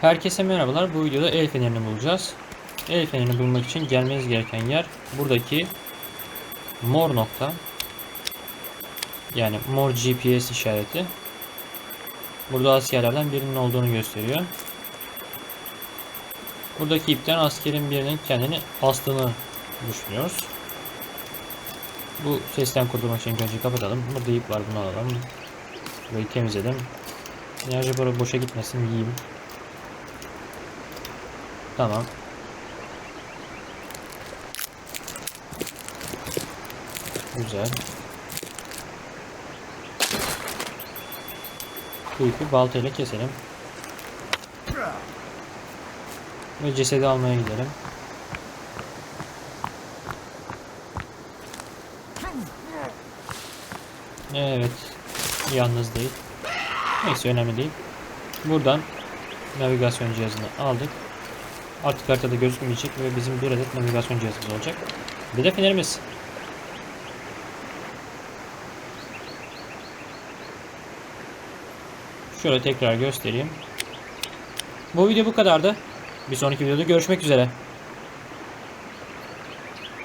Herkese merhabalar. Bu videoda el fenerini bulacağız. El fenerini bulmak için gelmeniz gereken yer buradaki mor nokta. Yani mor GPS işareti. Burada askerlerden birinin olduğunu gösteriyor. Buradaki ipten askerin birinin kendini astığını düşünüyoruz. Bu sesten kurtulmak için önce kapatalım. Burada ip var bunu alalım. Burayı temizledim. Enerji boru boşa gitmesin yiyeyim. Tamam. Güzel. Bu ipi baltayla keselim. Ve cesedi almaya gidelim. Evet. Yalnız değil. Neyse önemli değil. Buradan navigasyon cihazını aldık. Artık haritada gözükmeyecek ve bizim bir adet navigasyon cihazımız olacak. Bir de fenerimiz. Şöyle tekrar göstereyim. Bu video bu kadardı. Bir sonraki videoda görüşmek üzere.